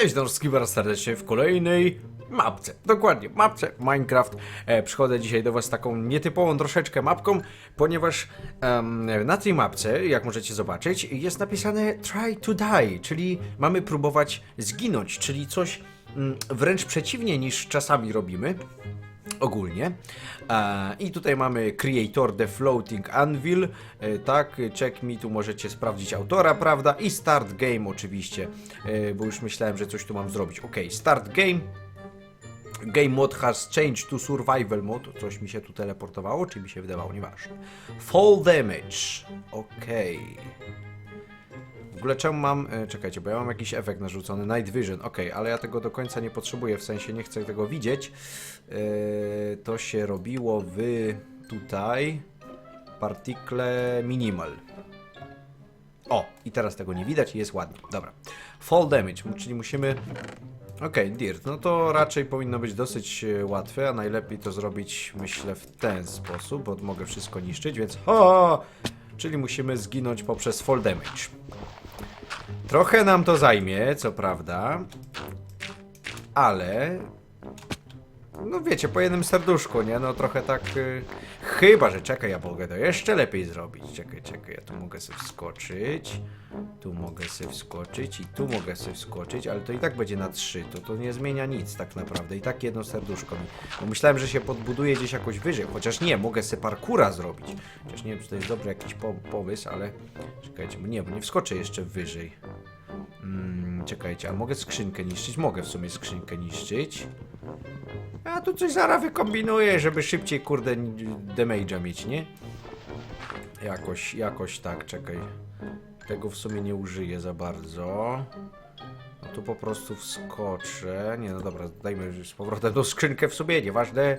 Cześć, Norski was serdecznie w kolejnej mapce. Dokładnie, mapce Minecraft. E, przychodzę dzisiaj do was taką nietypową troszeczkę mapką, ponieważ na tej mapce, jak możecie zobaczyć, jest napisane try to die, czyli mamy próbować zginąć, czyli coś mm, wręcz przeciwnie niż czasami robimy ogólnie. E, I tutaj mamy Creator The Floating Anvil, e, tak, check me, tu możecie sprawdzić autora, prawda, i Start Game oczywiście, e, bo już myślałem, że coś tu mam zrobić. Ok, Start Game. Game mode has changed to survival mode. Coś mi się tu teleportowało, czy mi się wydawało, nieważne. Fall damage. Okej. W ogóle czemu mam. E, czekajcie, bo ja mam jakiś efekt narzucony. Night Vision, ok, ale ja tego do końca nie potrzebuję, w sensie nie chcę tego widzieć. E, to się robiło w tutaj. Particle minimal. O, i teraz tego nie widać i jest ładnie. Dobra. Fall damage, czyli musimy. Okej, Dirt, no to raczej powinno być dosyć e, łatwe, a najlepiej to zrobić, myślę, w ten sposób, bo mogę wszystko niszczyć, więc ho! Czyli musimy zginąć poprzez fall damage. Trochę nam to zajmie, co prawda, ale no wiecie, po jednym serduszku, nie? No trochę tak. Y... Chyba, że czekaj, ja mogę to jeszcze lepiej zrobić. Czekaj, czekaj, ja tu mogę sobie wskoczyć. Tu mogę sobie wskoczyć i tu mogę sobie wskoczyć, ale to i tak będzie na trzy. To to nie zmienia nic tak naprawdę. I tak jedno serduszko mi. Bo myślałem, że się podbuduje gdzieś jakoś wyżej. Chociaż nie, mogę sobie parkura zrobić. Chociaż nie wiem, czy to jest dobry jakiś po pomysł, ale. Czekajcie, nie, bo nie wskoczę jeszcze wyżej. Mm, czekajcie, a mogę skrzynkę niszczyć? Mogę w sumie skrzynkę niszczyć. A tu coś zaraz wykombinuję, żeby szybciej, kurde, damage'a mieć, nie? Jakoś, jakoś tak, czekaj. Tego w sumie nie użyję za bardzo. No tu po prostu wskoczę. Nie, no dobra, dajmy z powrotem tą skrzynkę w sumie, nieważne.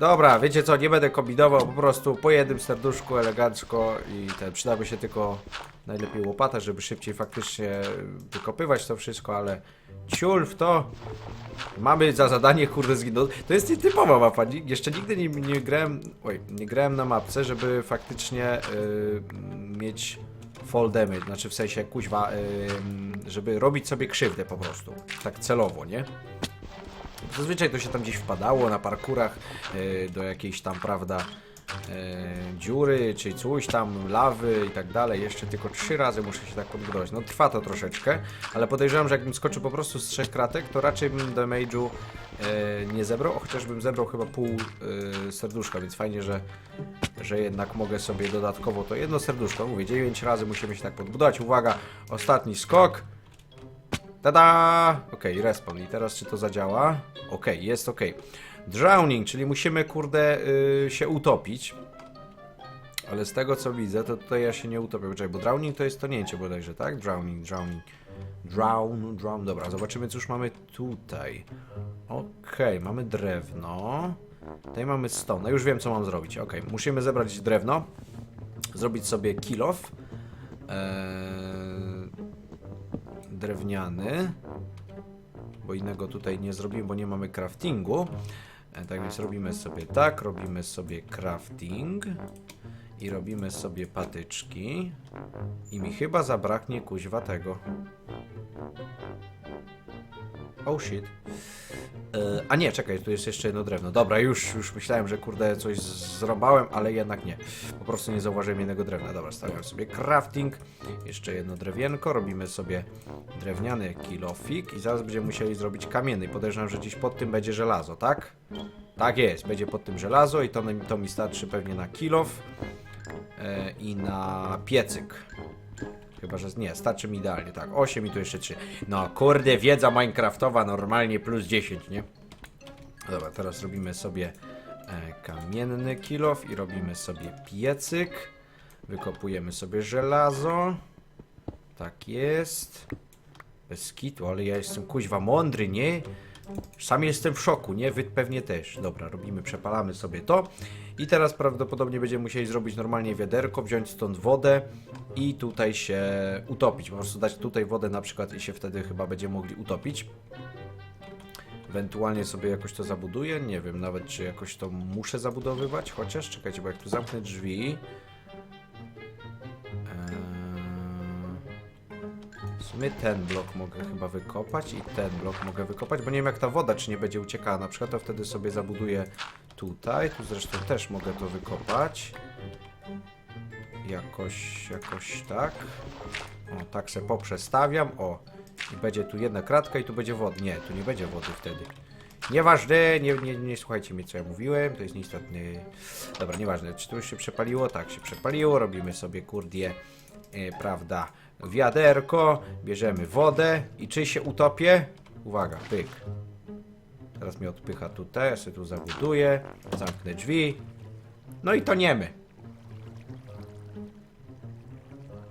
Dobra, wiecie co, nie będę kombinował, po prostu po jednym serduszku elegancko i ten, przydaby się tylko najlepiej łopata, żeby szybciej faktycznie wykopywać to wszystko, ale ciul w to. Mamy za zadanie, kurde, zginąć. To jest nietypowa mapa. Jeszcze nigdy nie, nie grałem. Oj, nie grałem na mapce, żeby faktycznie yy, mieć fall damage. Znaczy w sensie kuźwa, yy, żeby robić sobie krzywdę po prostu. Tak celowo, nie? Zazwyczaj to się tam gdzieś wpadało na parkurach yy, do jakiejś tam, prawda, yy, dziury, czy coś tam, lawy i tak dalej. Jeszcze tylko trzy razy muszę się tak podbudować. No trwa to troszeczkę, ale podejrzewam, że jakbym skoczył po prostu z trzech kratek, to raczej bym damage'u yy, nie zebrał, chociażbym zebrał chyba pół serduszka, więc fajnie, że, że jednak mogę sobie dodatkowo to jedno serduszko, mówię, 9 razy musimy się tak podbudować. Uwaga, ostatni skok. Tada! Okej, respawn. I teraz czy to zadziała? Okej, jest okej. Drowning, czyli musimy, kurde, y, się utopić. Ale z tego co widzę, to tutaj ja się nie utopię. Czekaj, bo drowning to jest tonięcie bodajże, tak? Drowning, drowning. Drown, drown. Dobra, zobaczymy co już mamy tutaj. Okej, mamy drewno. Tutaj mamy stone. Już wiem co mam zrobić. Okej, musimy zebrać drewno. Zrobić sobie kill off. Eee, drewniany, bo innego tutaj nie zrobimy, bo nie mamy craftingu. E, Tak więc robimy sobie tak, robimy sobie crafting i robimy sobie patyczki i mi chyba zabraknie kuźwa tego. Oh shit. E, a nie, czekaj, tu jest jeszcze jedno drewno. Dobra, już, już myślałem, że kurde coś zrobałem, ale jednak nie. Po prostu nie zauważyłem jednego drewna. Dobra, stawiam sobie crafting. Jeszcze jedno drewienko. Robimy sobie drewniany kilofik i zaraz będziemy musieli zrobić kamienny. Podejrzewam, że gdzieś pod tym będzie żelazo, tak? Tak jest, będzie pod tym żelazo i to, to mi starczy pewnie na kilof e, i na piecyk. Chyba, że nie, starczy mi idealnie, tak. 8 i tu jeszcze 3. No kurde, wiedza minecraftowa normalnie plus 10, nie? Dobra, teraz robimy sobie e, kamienny kilof i robimy sobie piecyk. Wykopujemy sobie żelazo. Tak jest. Bez kitu, ale ja jestem kuźwa mądry, nie? Sam jestem w szoku, nie? Wy pewnie też. Dobra, robimy, przepalamy sobie to. I teraz prawdopodobnie będziemy musieli zrobić normalnie wiaderko, wziąć stąd wodę i tutaj się utopić. Po prostu dać tutaj wodę na przykład i się wtedy chyba będziemy mogli utopić. Ewentualnie sobie jakoś to zabuduję. Nie wiem nawet, czy jakoś to muszę zabudowywać. Chociaż, czekajcie, bo jak tu zamknę drzwi... W sumie ten blok mogę chyba wykopać i ten blok mogę wykopać, bo nie wiem jak ta woda, czy nie będzie uciekała. Na przykład to wtedy sobie zabuduję tutaj. Tu zresztą też mogę to wykopać. Jakoś, jakoś tak. O, tak se poprzestawiam. O, i będzie tu jedna kratka i tu będzie woda. Nie, tu nie będzie wody wtedy. Nieważne, nie, nie, nie słuchajcie mnie co ja mówiłem, to jest nieistotne. Dobra, nieważne, czy tu się przepaliło? Tak, się przepaliło, robimy sobie kurdie, prawda, wiaderko, bierzemy wodę i czy się utopię? Uwaga, pyk. Teraz mnie odpycha tutaj, ja sobie tu zabuduję, zamknę drzwi, no i toniemy.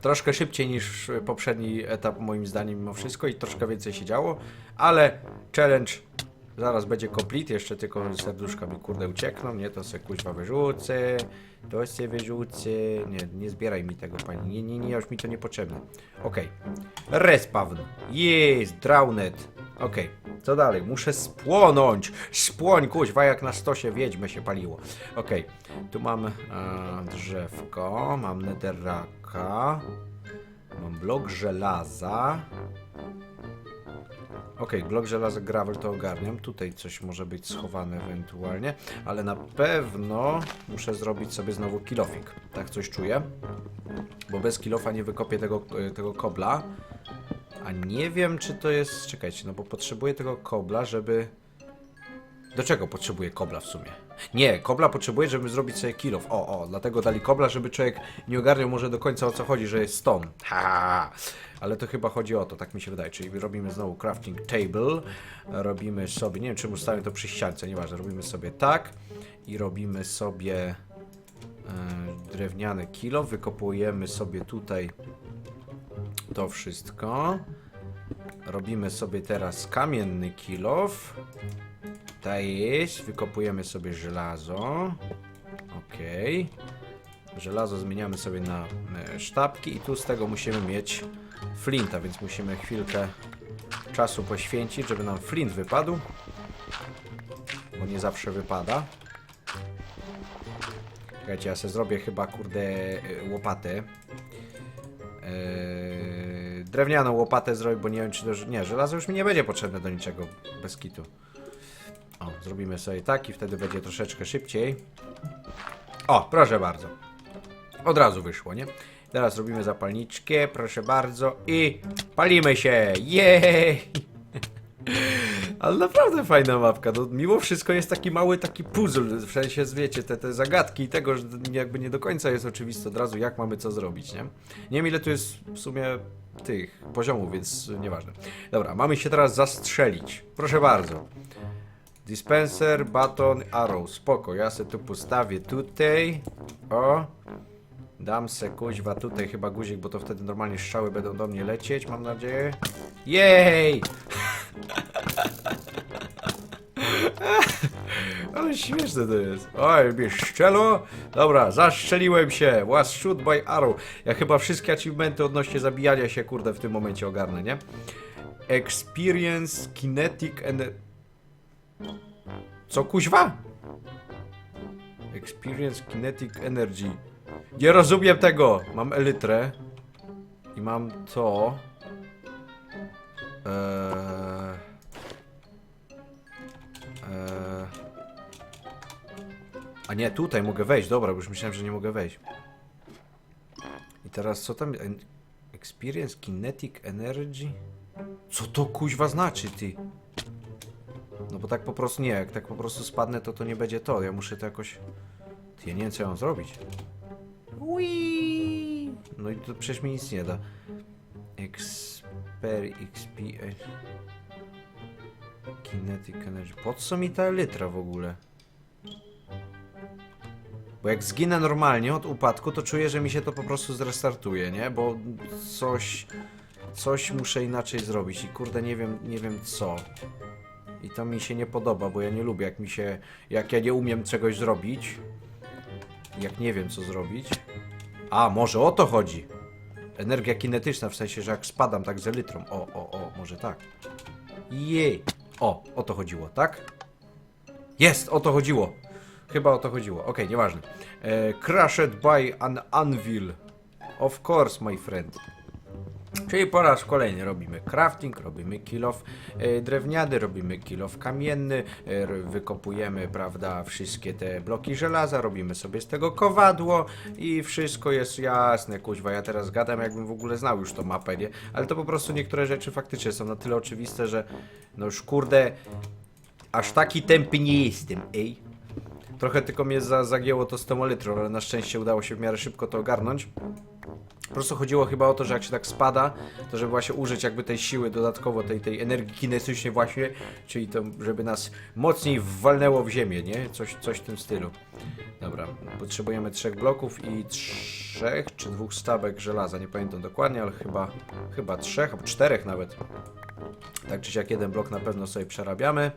Troszkę szybciej niż poprzedni etap moim zdaniem mimo wszystko i troszkę więcej się działo, ale challenge zaraz będzie complete, jeszcze tylko serduszka mi kurde uciekną, nie, to se kuźwa wyrzucę, to se wyrzucę, nie, nie zbieraj mi tego pani, nie, nie, nie, już mi to niepotrzebne. Okej, respawn, jest, drowned, okej, co dalej, muszę spłonąć, spłoń kuźwa, jak na stosie wiedźmy się paliło. Okej, tu mam e, drzewko, mam netherraka, mam blok żelaza, Okej, blok żelaza gravel to ogarniam. Tutaj coś może być schowane ewentualnie, ale na pewno muszę zrobić sobie znowu kilofik. Tak coś czuję. Bo bez kilofa nie wykopię tego, e, tego kobla. A nie wiem, czy to jest. Czekajcie, no bo potrzebuję tego kobla, żeby. Do czego potrzebuję kobla w sumie? Nie, kobla potrzebuję, żeby zrobić sobie kilof. O, o, dlatego dali kobla, żeby człowiek nie ogarniał może do końca o co chodzi, że jest stone. Ha. Ale to chyba chodzi o to, tak mi się wydaje. Czyli robimy znowu crafting table. Robimy sobie, nie wiem czemu ustawię to przy ściance, nieważne. Robimy sobie tak i robimy sobie e, drewniany kilo. Wykopujemy sobie tutaj to wszystko. Robimy sobie teraz kamienny kilof. Tak jest. Wykopujemy sobie żelazo. Okej. Żelazo zmieniamy sobie na e, sztabki i tu z tego musimy mieć flinta, więc musimy chwilkę czasu poświęcić, żeby nam flint wypadł. Bo nie zawsze wypada. Czekajcie, ja sobie zrobię chyba, kurde, e, łopatę. Eee, drewnianą łopatę zrobię, bo nie wiem, czy to... Nie, żelazo już mi nie będzie potrzebne do niczego, bez kitu. Zrobimy sobie tak i wtedy będzie troszeczkę szybciej. O, proszę bardzo. Od razu wyszło, nie? Teraz robimy zapalniczkę, proszę bardzo i palimy się! Jej! Ale naprawdę fajna mapka, no, mimo wszystko jest taki mały taki puzzle, w sensie, wiecie, te, te zagadki i tego, że jakby nie do końca jest oczywiste od razu, jak mamy co zrobić, nie? Nie wiem ile tu jest w sumie tych poziomów, więc nieważne. Dobra, mamy się teraz zastrzelić. Proszę bardzo. Dispenser, baton, arrow. Spoko, ja se tu postawię tutaj. O. Dam se kuźwa tutaj chyba guzik, bo to wtedy normalnie strzały będą do mnie lecieć, mam nadzieję. Jej! Ale śmieszne to jest. Oj, mnie szczelo. Dobra, zastrzeliłem się. Was shoot by arrow. Ja chyba wszystkie achievementy odnośnie zabijania się, kurde, w tym momencie ogarnę, nie? Experience kinetic and... Co kuźwa? Experience kinetic energy. Nie rozumiem tego. Mam elytrę. I mam to. Eee... Eee... A nie, tutaj mogę wejść. Dobra, bo już myślałem, że nie mogę wejść. I teraz co tam? En- Experience kinetic energy? Co to kuźwa znaczy, ty? No bo tak po prostu nie, jak tak po prostu spadnę, to to nie będzie to. Ja muszę to jakoś... Ty, ja nie wiem, co ja mam zrobić. Ui. No i to przecież mi nic nie da. Exper... XP... Kinetic Energy. Po co mi ta litra w ogóle? Bo jak zginę normalnie od upadku, to czuję, że mi się to po prostu zrestartuje, nie? Bo coś... Coś muszę inaczej zrobić i kurde nie wiem, nie wiem co. I to mi się nie podoba, bo ja nie lubię jak mi się... Jak ja nie umiem czegoś zrobić. Jak nie wiem co zrobić. A, może o to chodzi. Energia kinetyczna, w sensie, że jak spadam tak z elytrą. O, o, o, może tak. Jej. O, o to chodziło, tak? Jest, o to chodziło. Chyba o to chodziło. Okej, nieważne. E, crushed by an anvil. Of course, my friend. Czyli po raz kolejny robimy crafting, robimy kilof e, drewniany, robimy kilof kamienny, e, wykopujemy, prawda, wszystkie te bloki żelaza, robimy sobie z tego kowadło i wszystko jest jasne, kuźwa, ja teraz gadam jakbym w ogóle znał już tą mapę, nie? Ale to po prostu niektóre rzeczy faktycznie są na tyle oczywiste, że no już kurde, aż taki tępy nie jestem, ej. Trochę tylko mnie za, zagięło to z tą elytrą, ale na szczęście udało się w miarę szybko to ogarnąć. Po prostu chodziło chyba o to, że jak się tak spada, to żeby właśnie użyć jakby tej siły dodatkowo, tej, tej energii kinetycznej właśnie, czyli to, żeby nas mocniej walnęło w ziemię, nie? Coś, coś w tym stylu. Dobra, potrzebujemy trzech bloków i trzech czy dwóch stabek żelaza, nie pamiętam dokładnie, ale chyba, chyba trzech, albo czterech nawet. Tak czy siak jeden blok na pewno sobie przerabiamy.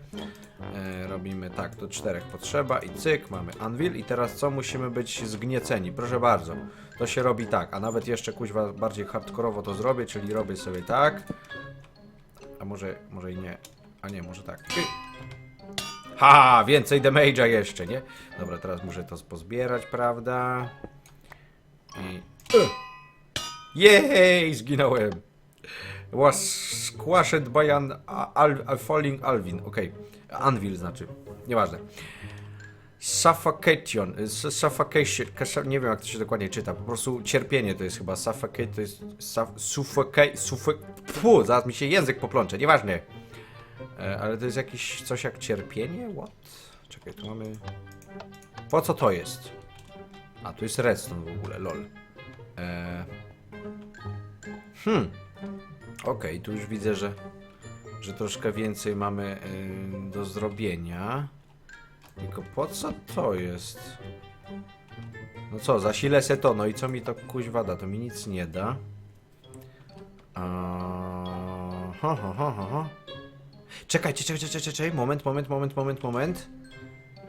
E, robimy tak, do czterech potrzeba i cyk, mamy anvil i teraz co? Musimy być zgnieceni, proszę bardzo. To się robi tak, a nawet jeszcze kuźwa bardziej hardkorowo to zrobię, czyli robię sobie tak. A może, może i nie. A nie, może tak. Ha, więcej damage'a jeszcze, nie? Dobra, teraz muszę to pozbierać, prawda? I... Jej, zginąłem. Was squashed by an al, falling Alvin. Okej. Anvil znaczy. Nieważne. Suffocation. y, su- Suffocation. Nie wiem jak to się dokładnie czyta. Po prostu cierpienie to jest chyba. Suffocate to jest. Suff, suffocate. Suffo, Fu, zaraz mi się język poplącze. Nieważne. E, ale to jest jakieś coś jak cierpienie? What? Czekaj, tu mamy. Po co to jest? A, tu jest redstone w ogóle, lol. E... Hmm. Okej, tu już widzę, że, że troszkę więcej mamy y, do zrobienia. Tylko po co to jest? No co, zasilę se to, no i co mi to kuźwa da? To mi nic nie da. A... Ho, ho, ho, ho. Czekajcie, czekajcie, czekajcie, czekaj, moment, moment, moment, moment, moment.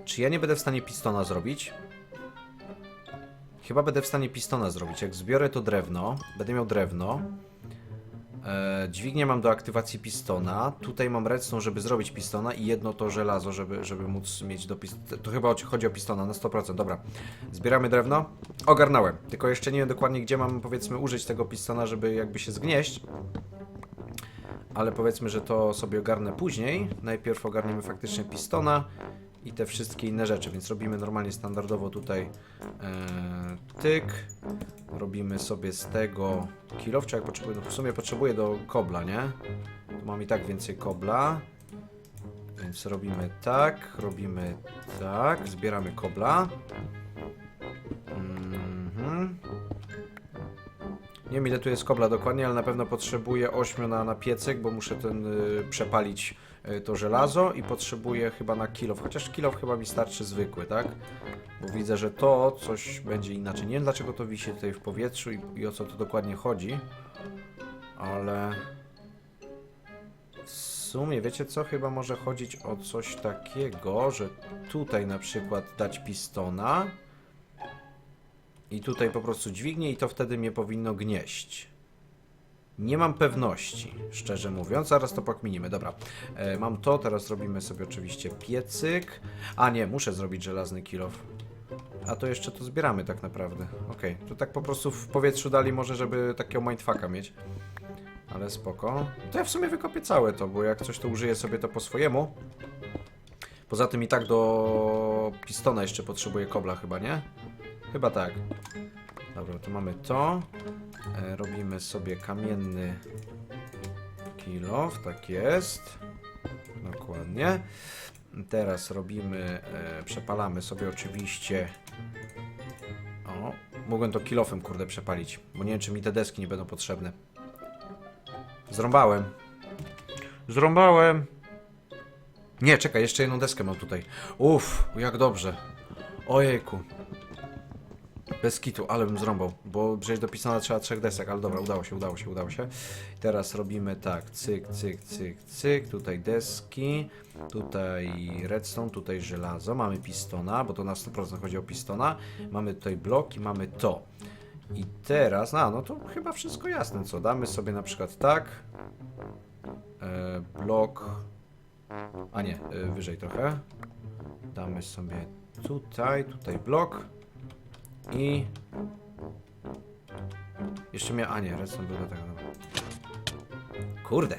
Czy ja nie będę w stanie pistona zrobić? Chyba będę w stanie pistona zrobić. Jak zbiorę to drewno, będę miał drewno. E, dźwignię mam do aktywacji pistona. Tutaj mam redstone, żeby zrobić pistona i jedno to żelazo, żeby, żeby móc mieć do pistona. To chyba chodzi o pistona na 100%. Dobra. Zbieramy drewno. Ogarnąłem. Tylko jeszcze nie wiem dokładnie, gdzie mam powiedzmy użyć tego pistona, żeby jakby się zgnieść. Ale powiedzmy, że to sobie ogarnę później. Najpierw ogarniemy faktycznie pistona i te wszystkie inne rzeczy, więc robimy normalnie standardowo tutaj e, tyk. Robimy sobie z tego kilof, czy jak potrzebuję, no w sumie potrzebuję do kobla, nie? Tu mam i tak więcej kobla. Więc robimy tak, robimy tak, zbieramy kobla. Mhm. Nie wiem ile tu jest kobla dokładnie, ale na pewno potrzebuję 8 na, na piecyk, bo muszę ten y, przepalić to żelazo i potrzebuję chyba na kilof, chociaż kilof chyba mi starczy zwykły, tak? Bo widzę, że to coś będzie inaczej. Nie wiem dlaczego to wisi tutaj w powietrzu i, i o co tu dokładnie chodzi, ale w sumie wiecie co? Chyba może chodzić o coś takiego, że tutaj na przykład dać pistona i tutaj po prostu dźwignię i to wtedy mnie powinno gnieść. Nie mam pewności, szczerze mówiąc. Zaraz to pokminimy. Dobra, e, mam to. Teraz robimy sobie oczywiście piecyk. A nie, muszę zrobić żelazny kilof. A to jeszcze to zbieramy tak naprawdę. Okej, to tak po prostu w powietrzu dali może, żeby takiego mindfucka mieć. Ale spoko. To ja w sumie wykopię całe to, bo jak coś to użyję sobie to po swojemu. Poza tym i tak do pistona jeszcze potrzebuję kobla chyba, nie? Chyba tak. Dobra, to mamy to. E, robimy sobie kamienny kilof, tak jest. Dokładnie. Teraz robimy, e, przepalamy sobie oczywiście. O, mogłem to kilofem kurde przepalić, bo nie wiem czy mi te deski nie będą potrzebne. Zrąbałem. Zrąbałem. Nie, czekaj, jeszcze jedną deskę mam tutaj. Uff, jak dobrze. Ojejku. Bez kitu, ale bym zrąbał, bo przecież do pisania trzeba trzech desek, ale dobra, udało się, udało się, udało się. Teraz robimy tak, cyk, cyk, cyk, cyk, tutaj deski, tutaj redstone, tutaj żelazo, mamy pistona, bo to na 100% chodzi o pistona, mamy tutaj blok i mamy to. I teraz, a no to chyba wszystko jasne, co, damy sobie na przykład tak, e, blok, a nie, e, wyżej trochę, damy sobie tutaj, tutaj blok, i Jeszcze miał... A nie, redstone był do. Kurde.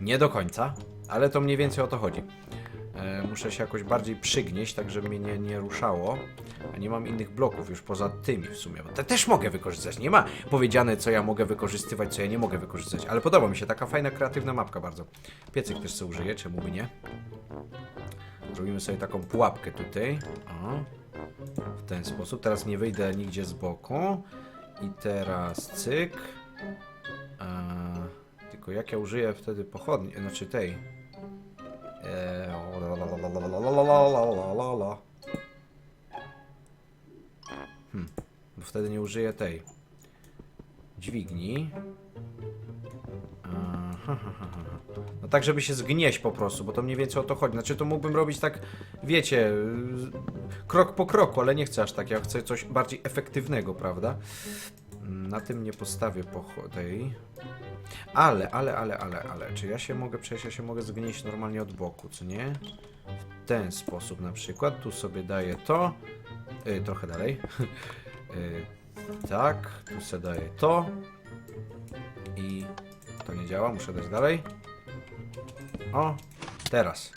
Nie do końca, ale to mniej więcej o to chodzi. E, muszę się jakoś bardziej przygnieść, tak żeby mnie nie, nie ruszało. A nie mam innych bloków już poza tymi w sumie, bo te też mogę wykorzystać. Nie ma powiedziane, co ja mogę wykorzystywać, co ja nie mogę wykorzystać. Ale podoba mi się taka fajna, kreatywna mapka bardzo. Piecyk też sobie użyję, czemu by nie? Zrobimy sobie taką pułapkę tutaj. O. W ten sposób. Teraz nie wyjdę nigdzie z boku. I teraz cyk. Eee, tylko jak ja użyję wtedy pochodni, znaczy tej. Eee, hmm, bo wtedy nie użyję tej dźwigni. No tak, żeby się zgnieść po prostu, bo to mniej więcej o to chodzi. Znaczy to mógłbym robić tak, wiecie, yy, krok po kroku, ale nie chcę aż tak. Ja chcę coś bardziej efektywnego, prawda? Mm, Na tym nie postawię pochodej. Ale, ale, ale, ale, ale, czy ja się mogę przejść, ja się mogę zgnieść normalnie od boku, co nie? W ten sposób na przykład, tu sobie daję to, yy, trochę dalej, yy, tak, tu sobie daję to i to nie działa, muszę dać dalej. O, teraz.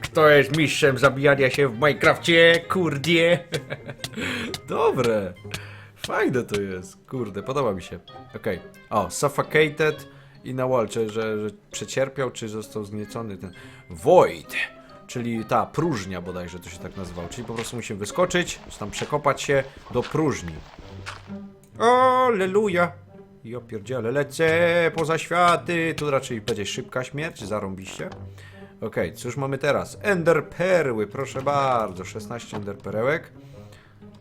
Kto jest mistrzem zabijania się w Minecrafcie? Kurdie! Dobre! Fajne to jest, kurde, podoba mi się. Okej. O, suffocated i na wall, czy że, że przecierpiał, czy został zgniecony ten... Void! Czyli ta próżnia bodajże to się tak nazywało. Czyli po prostu musimy wyskoczyć, czy tam przekopać się do próżni. Aleluja! Ja pierdziele, lecę poza światy. Tu raczej będzie szybka śmierć, zarąbiście. Okej, cóż mamy teraz? Ender perły, proszę bardzo. 16 ender perełek.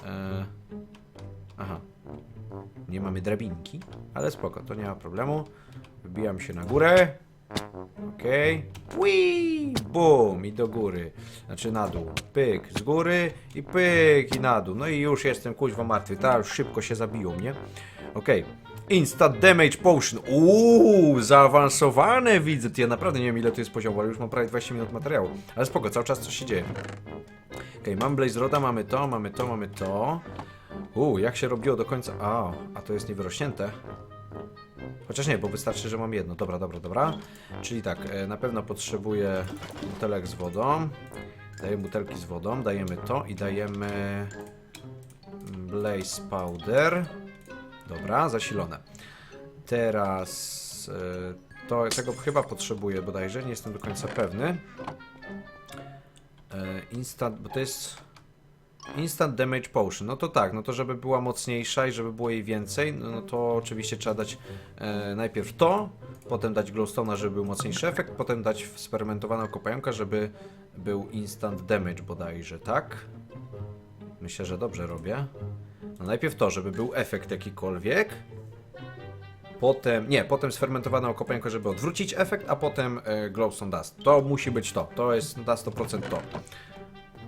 E... Aha. Nie mamy drabinki, ale spoko, to nie ma problemu. Wybijam się na górę. Okej. Okay. Bum! I do góry. Znaczy na dół. Pyk z góry i pyk i na dół. No i już jestem kuźwa martwy. Ta już szybko się zabiją, nie? Okej. Instant Damage Potion. Uuu, zaawansowane widzę. Ja naprawdę nie wiem ile to jest poziomu, ale już mam prawie 20 minut materiału. Ale spoko, cały czas coś się dzieje. Okej, mam Blaze Roda, mamy to, mamy to, mamy to. Uuu, jak się robiło do końca? A, a to jest niewyrośnięte. Chociaż nie, bo wystarczy, że mam jedno. Dobra, dobra, dobra. Czyli tak, e, na pewno potrzebuję butelek z wodą. Daję butelki z wodą, dajemy to i dajemy mm, Blaze Powder. Dobra, zasilone. Teraz e, to tego chyba potrzebuję bodajże, nie jestem do końca pewny. E, instant, bo to jest Instant Damage Potion. No to tak, no to żeby była mocniejsza i żeby było jej więcej, no, no to oczywiście trzeba dać e, najpierw to, potem dać Glowstone'a, żeby był mocniejszy efekt, potem dać sfermentowaną kopająkę, żeby był Instant Damage bodajże, tak? Myślę, że dobrze robię. Najpierw to, żeby był efekt jakikolwiek. Potem, nie, potem sfermentowaną kopająkę, żeby odwrócić efekt, a potem e, Glowstone Dust. To musi być to, to jest na 100% to.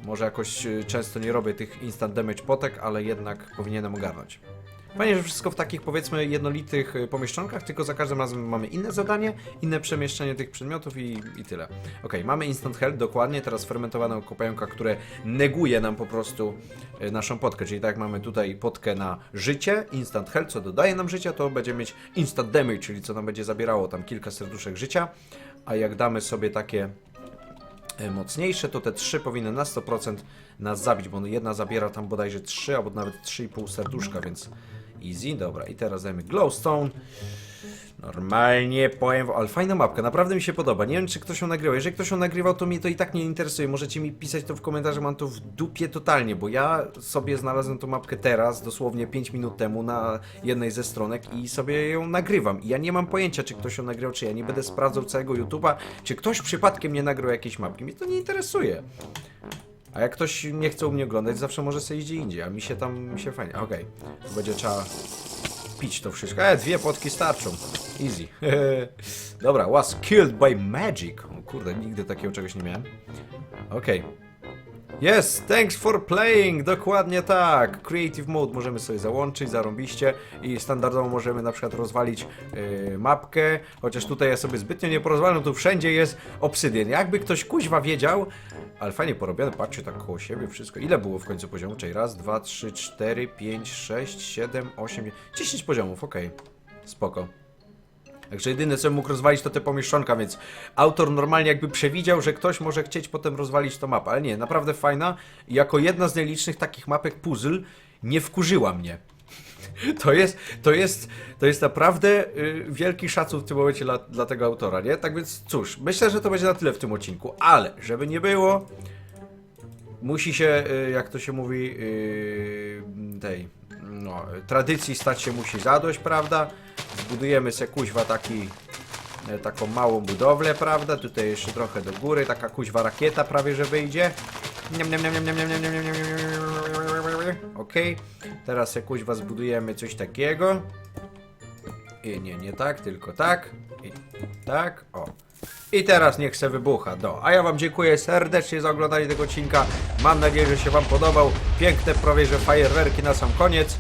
Może jakoś y, często nie robię tych instant damage potek, ale jednak powinienem ogarnąć. Fajnie, że wszystko w takich powiedzmy jednolitych y, pomieszczonkach, tylko za każdym razem mamy inne zadanie, inne przemieszczenie tych przedmiotów i, i tyle. Ok, mamy instant health, dokładnie, teraz fermentowaną kopająka, które neguje nam po prostu y, naszą potkę, czyli tak mamy tutaj potkę na życie, instant health, co dodaje nam życia, to będziemy mieć instant damage, czyli co nam będzie zabierało tam kilka serduszek życia, a jak damy sobie takie e, mocniejsze, to te trzy powinny na 100% nas zabić, bo jedna zabiera tam bodajże 3 albo nawet 3,5 serduszka, więc easy. Dobra, i teraz dajmy glowstone. Normalnie powiem, ale fajna mapka, naprawdę mi się podoba. Nie wiem, czy ktoś ją nagrywał. Jeżeli ktoś ją nagrywał, to mnie to i tak nie interesuje. Możecie mi pisać to w komentarzu, mam to w dupie totalnie, bo ja sobie znalazłem tą mapkę teraz, dosłownie 5 minut temu na jednej ze stronek i sobie ją nagrywam. I ja nie mam pojęcia, czy ktoś ją nagrał, czy ja nie będę sprawdzał całego YouTube'a, czy ktoś przypadkiem nie nagrał jakiejś mapki. Mnie to nie interesuje. A jak ktoś nie chce u mnie oglądać, zawsze może sobie iść indziej, a mi się tam mi się fajnie. Okej, tu będzie trzeba pić to wszystko. E, dwie potki starczą. Easy. Dobra, was killed by magic. O kurde, nigdy takiego czegoś nie miałem. Okej. Yes, thanks for playing, dokładnie tak. Creative Mode możemy sobie załączyć, zarąbiście i standardowo możemy na przykład rozwalić yy, mapkę, chociaż tutaj ja sobie zbytnio nie porozwalam, tu wszędzie jest obsydian. Jakby ktoś kuźwa wiedział, ale fajnie porobione, patrzcie tak koło siebie wszystko. Ile było w końcu poziomu? Czyli raz, dwa, trzy, cztery, pięć, sześć, siedem, osiem, dziesięć poziomów, okej. Spoko. Także jedyne co mógł rozwalić to te pomieszczonka, więc autor normalnie jakby przewidział, że ktoś może chcieć potem rozwalić tą mapę, ale nie, naprawdę fajna jako jedna z nielicznych takich mapek puzzle nie wkurzyła mnie. To jest, to jest, to jest naprawdę y, wielki szacun w tym momencie dla, dla tego autora, nie? Tak więc cóż, myślę, że to będzie na tyle w tym odcinku, ale żeby nie było, musi się, y, jak to się mówi, y, tej no, tradycji stać się musi zadość, prawda? budujemy se kuźwa taki taką małą budowlę, prawda? Tutaj jeszcze trochę do góry, taka kuźwa rakieta prawie, że wyjdzie. Ok, teraz jak kuźwa zbudujemy coś takiego. I nie, nie tak, tylko tak. I tak, o. I teraz niech se wybucha. do a ja wam dziękuję serdecznie za oglądanie tego odcinka. Mam nadzieję, że się wam podobał. Piękne prawie, że fajerwerki na sam koniec.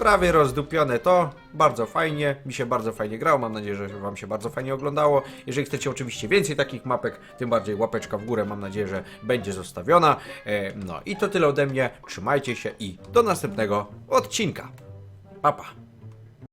Prawie rozdupione to, bardzo fajnie, mi się bardzo fajnie grało, mam nadzieję, że wam się bardzo fajnie oglądało. Jeżeli chcecie oczywiście więcej takich mapek, tym bardziej łapeczka w górę, mam nadzieję, że będzie zostawiona. E, no i to tyle ode mnie, trzymajcie się i do następnego odcinka. Pa, pa.